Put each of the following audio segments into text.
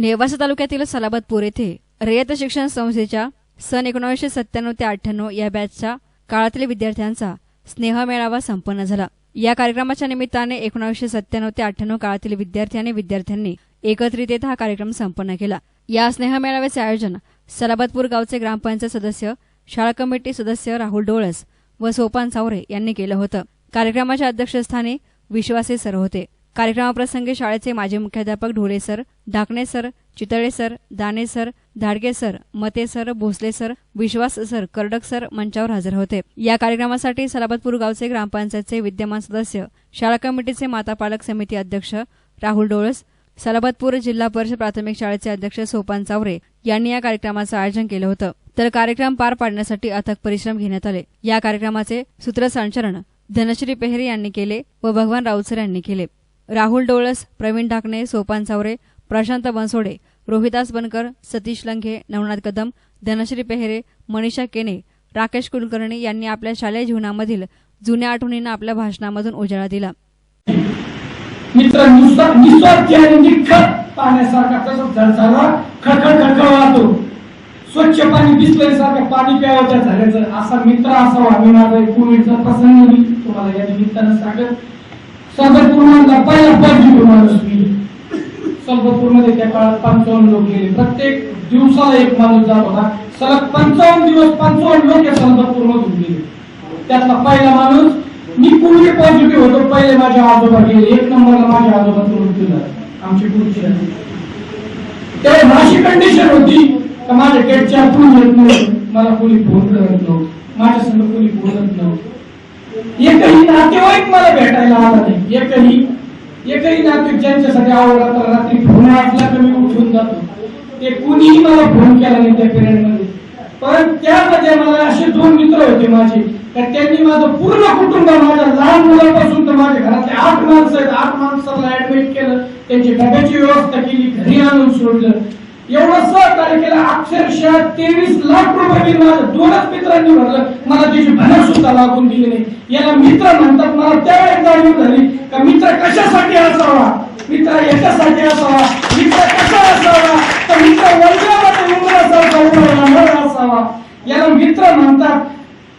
नेवासा तालुक्यातील सलाबतपूर येथे रयत शिक्षण संस्थेच्या सन एकोणीसशे सत्त्याण्णव ते अठ्ठ्याण्णव या बॅचच्या काळातील विद्यार्थ्यांचा स्नेह मेळावा संपन्न झाला. या कार्यक्रमाच्या निमित्ताने एकोणीसशे सत्त्याण्णव ते अठ्ठ्याण्णव काळातील विद्यार्थी आणि विद्यार्थ्यांनी एकत्रित येत हा कार्यक्रम संपन्न केला. या स्नेह मेळाव्याचे आयोजन सलाबतपूर गावचे ग्रामपंचायत सदस्य शाळा कमिटी सदस्य राहुल डोळस व सोपान सावरे यांनी केलं होतं. कार्यक्रमाच्या अध्यक्षस्थानी विश्वासे सर होते. कार्यक्रमाप्रसंगी शाळेचे माजी मुख्याध्यापक Dhole sir Dhakane sir Chitale sir Dane sir Dhadge sir Mate sir Bhosale sir Vishwas sir Kardak sir मंचावर हजर होते. या कार्यक्रमासाठी सलाबतपूर गावचे ग्रामपंचायतचे विद्यमान सदस्य शाळा कमिटीचे माता पालक समिती अध्यक्ष राहुल डोळस सलाबतपूर जिल्हा परिषद प्राथमिक शाळेचे अध्यक्ष सोपान चावरे यांनी या कार्यक्रमाचं आयोजन केलं होतं. तर कार्यक्रम पार पाडण्यासाठी अथक परिश्रम घेण्यात आले. या कार्यक्रमाचे सूत्रसंचरण धनश्री पेहरे यांनी केले व भगवान राऊतसर यांनी केले. राहुल डोळस प्रवीण ढाकणे सोपान सावरे प्रशांत बनसोडे रोहिदास बनकर सतीश लंघे नवनाथ कदम धनश्री पेहरे मनीषा केने राकेश कुलकर्णी यांनी आपल्या शालेय जीवनामधील जुन्या आठवणींना आपल्या भाषणामधून उजाळा दिला. मित्र पाण्यासारखा तसंच झळझळा खळखळ खळखळ वाहतो. स्वच्छ पाणी बिसलरीसारखं पाणी प्यावत्या झाल्याचं असा मित्र असावा मी माझा एक कोविडचा प्रसंग मी तुम्हाला या निमित्तानं सांगत सलभपूरमधला पहिला पॉझिटिव्ह माणूस मी सलभपूरमध्ये त्या काळात पंचावन्न लोक गेले. प्रत्येक दिवसाला एक माणूस जात होता. सलग पंचावन्न दिवस पंचावन्न लोक या सलभपूर गेले. त्यातला पहिला माणूस मी पूर्वी पॉझिटिव्ह होतो. पहिले माझ्या आजोबा गेले. एक नंबरला माझ्या आजोबा मृत्यू झाला आमची पुढची झाली माझी कंडिशन होती तर माझ्या गेटच्या आतून येत नव्हतं. मला कोणी फोन करत नव्हतं. माझ्या संग कोणी बोलत नव्हतं. एकही नातेवाईक मला भेटायला आला नाही. एकही एकही नातेवाईक ज्यांच्यासाठी आवडला तर रात्री फोन वाजला तर मी उठून जातो. ते कुणीही मला फोन केला नाही त्या पिरियडमध्ये पण त्यामध्ये मला असे दोन मित्र होते माझे का त्यांनी माझं पूर्ण कुटुंब माझ्या लहान मुलापासून तर माझ्या घरातले आठ माणसं आहेत. आठ माणसाला ऍडमिट केलं. त्यांची डब्याची व्यवस्था केली घरी आणून सोडलं. एवढं सहकार्य केलं अक्षरशः तेवीस लाख रुपये बिल माझ्या दोनच मित्रांनी भरलं. मला त्याची भनक सुद्धा लागून दिली नाही. याला मित्र म्हणतात मला त्यावेळेस जाणीव झाली का मित्र कशासाठी असावा? मित्र याच्यासाठी असावा? मित्र कसा असावा? तर मित्र वर्गामध्ये उमरासारखा असावा असावा. याला मित्र म्हणतात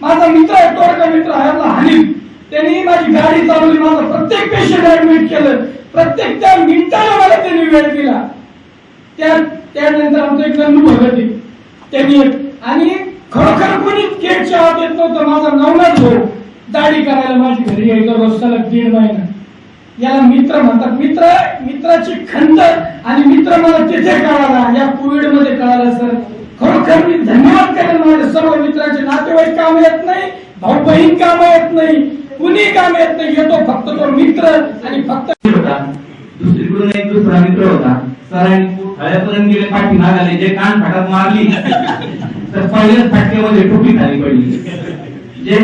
माझा मित्र आहे तोडका मित्र आहे आपला हनीफ. त्यांनी माझी गाडी चालवली माझा प्रत्येक पेशंट ऍडमिट केलं. प्रत्येक त्या मिनिटाला मला त्यांनी वेळ दिला. त्या त्यानंतर आमचं एक नंदू भगत आहे त्यांनी आणि खरोखर कोणी केकच्या आत येत नव्हतं. माझा नवनाच भाऊ दाढी करायला माझी घरी यायचं रोज सलग दीड महिना. याला मित्र म्हणतात. मित्र मित्राची खंत आणि मित्र मला तिथे कळाला. या कोविडमध्ये कळाला सर खरोखर मी धन्यवाद करेन. माझ्या सर्व मित्रांचे नातेवाईक काम येत नाही. भाऊ बहीण काम येत नाही. कुणी काम येत नाही. येतो फक्त तो मित्र आणि फक्त होता दुसरीकडून एक दुसरा मित्र होता. सरांनी हळ्यापर्यंत गेले पाठी मागाले जे कान फाटात मारली तर पहिल्याच फाटक्यामध्ये टोपी खाली पडली. जे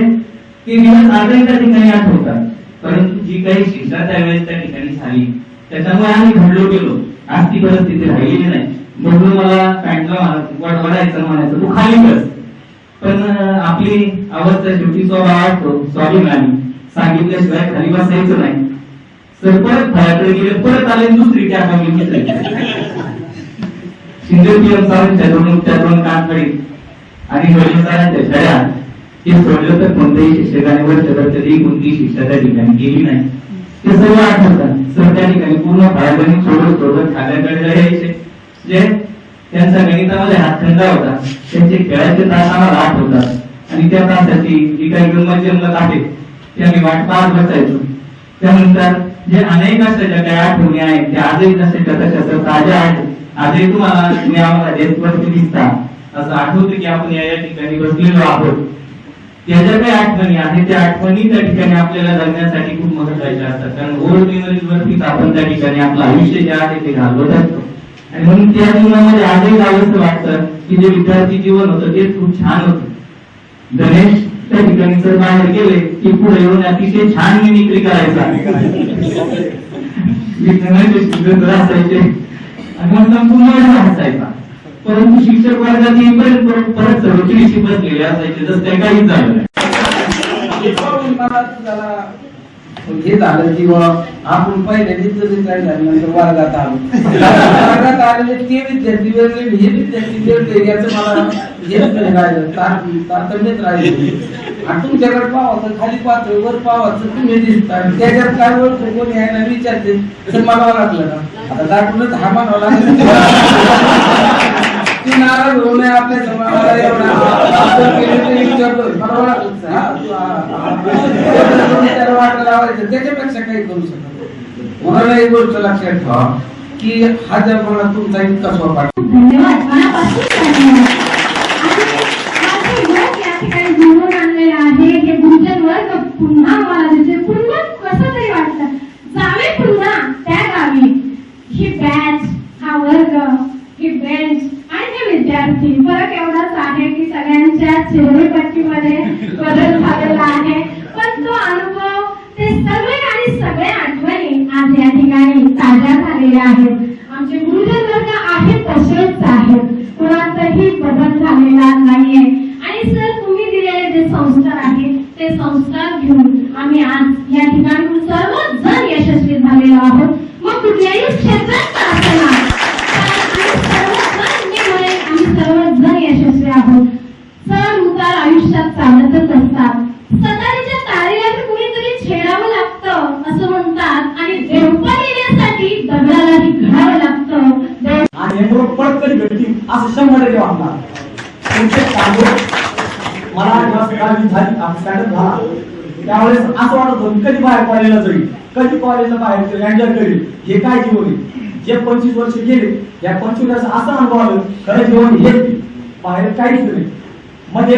ते दिवस आजही त्या ठिकाणी आठवतात परंतु जी काही शिक्षा त्यावेळेस त्या ठिकाणी झाली. त्याच्यामुळे आम्ही घडलो गेलो. आज ती परिस्थिती राहिलेली नाही. म्हणून मला पॅन्टला वडायचं म्हणायचं तू खाली बस. पण आपली अवस्था शेवटी स्वभाव आठवतो स्वाभिमानी. सांगितल्याशिवाय खाली बसायचं नाही. तर परत फळ्याकडे गेले परत आले दुसरी कॅब आम्ही शिंदे पीएम साहेबांच्या दोन त्या दोन कानफडी आणि वडील सरांच्या छड्या हे सोडलं तर कोणत्याही शिक्षकाने वर्षभर तरी कोणतीही शिक्षा त्या ठिकाणी गेली नाही. ते सर्व आठवतात. सर त्या ठिकाणी पूर्ण फळ्याकडे सोडत सोडत खाल्याकडे यायचे. जे त्यांचा गणितामध्ये हातखंडा होता त्यांचे खेळाचे तास आम्हाला आठवतात. आणि त्या तासाची जी काही गंमत जमत आहे ते आम्ही वाट पाहत बसायचो. त्यानंतर जे अनेक अशा ज्या काही आठवणी आहेत त्या आजही तशाच्या तशा ताज्या आहेत. आजही तुम्हाला तुम्ही आम्हाला डेस्कवरती दिसता असं आठवतं की आपण या या ठिकाणी बसलेलो आहोत. त्याच्या काही आठवणी आहेत त्या आठवणी त्या ठिकाणी आपल्याला जगण्यासाठी खूप महत्त्वाच्या असतात. कारण ओल्ड मेमरीज वरतीच आपण त्या ठिकाणी आपलं आयुष्य जे आहे ते घालवत असतो. आणि म्हणून त्या जीवनामध्ये आजही जावंसं वाटतं की जे विद्यार्थी जीवन होतं ते खूप छान होतं. गणेश त्या ठिकाणी जर बाहेर गेले की पुढे येऊन अतिशय छान मिमिक्री करायचा. विज्ञानाचे शिक्षक असायचे. आणि मग संपूर्ण हसायचा. परंतु शिक्षक वर्गात येईपर्यंत परत परत सर्व चिडीशी असायचे तर ते काहीच झालं नाही. हे हे झालं की बा आपण पहिले विद्यार्थी झाल्यानंतर वर्गात आलो. वर्गात आलेले ते विद्यार्थी वेगळे हे विद्यार्थी वेगळे याचं मला हेच नाही राहिलं. तार- तारतम्यच राहिलं आणि तुमच्याकडे पावाचं खाली पाहतोय वर पावाचं तुम्ही दिसता. त्याच्यात काय ओळख कोणी आहे ना विचारते तर मला लागलं ना. आता दाखवूनच हा म्हणावं लागला. ती नाराज होऊ नये आपल्या समाजाला एवढा आपण ते हा, त्याला लावायचं. त्याच्यापेक्षा काही करू शकत म्हणून एक गोष्ट लक्षात ठेवा की हा जमाना तुमचा इतका सोपा धन्यवाद. मनापासून धन्यवाद. आणि या ठिकाणी आणलेलं आहे हे पुन्हा मला जे संस्कार आहेत ते संस्कार घेऊन आम्ही आज या ठिकाणी सर्वजण यशस्वी झालेलो आहोत. मग कुठल्याही क्षेत्रात का आम्ही यशस्वी आहोत. चढ उतार आयुष्यात चालतच असतात. सतारीच्या तारेला कुणीतरी छेडावं लागतं असं म्हणतात. आणि देवपण येण्यासाठी दगडालाही घडावं लागतं. आणि भेटतील असं शंभर टक्के वाटणार तुमचे मला दहावी झाली स्टँडर्ड झाला. त्यावेळेस असं वाटत होतं कधी बाहेर कॉलेजला जाईल कधी कॉलेजला बाहेर एन्जॉय करील हे काय जीवन जे पंचवीस वर्ष गेले या पंचवीस वर्ष असं अनुभव आलं खरं जीवन हे बाहेर काहीच नाही. म्हणजे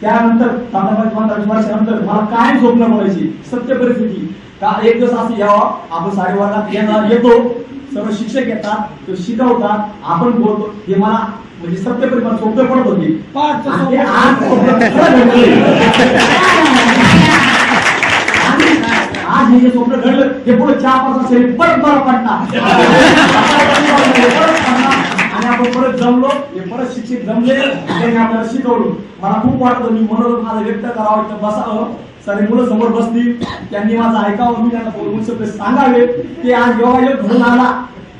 त्यानंतर पंधरा पंधरा वर्षानंतर मला काय स्वप्न पडायची सत्य परिस्थिती. का एक दिवस असं यावं आपण साडेवर्गात येणार येतो. सर्व शिक्षक येतात तो शिकवतात आपण बोलतो. हे मला म्हणजे सत्य परिमाण सोपे पडत होते. ते आज हे जे स्वप्न घडलं ते पुढे चार पाच परत बरं पडणार. आणि आपण परत जमलो हे परत शिक्षक जमले त्यांनी आपल्याला शिकवलं. मला खूप वाटत मी मनोरंजन माझं व्यक्त करावं इथं बसावं. सारे मुलं समोर बसतील. त्यांनी माझं ऐकावं मी त्यांना बोलून शब्द सांगावे. ते आज योगायोग घडून आला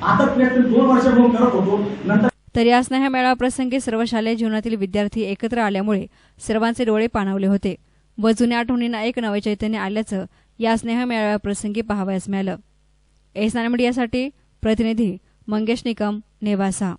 आता प्रयत्न दोन वर्ष म्हणून करत होतो. नंतर तर या स्नेह मेळाव्याप्रसंगी सर्व शालेय जीवनातील विद्यार्थी एकत्र आल्यामुळे सर्वांचे डोळे पाणावले होते. व जुन्या आठवणींना एक नवे चैतन्य आल्याचं या स्नेह मेळाव्या प्रसंगी पाहावयास मिळालं. एस मीडियासाठी प्रतिनिधी मंगेश निकम नेवासा.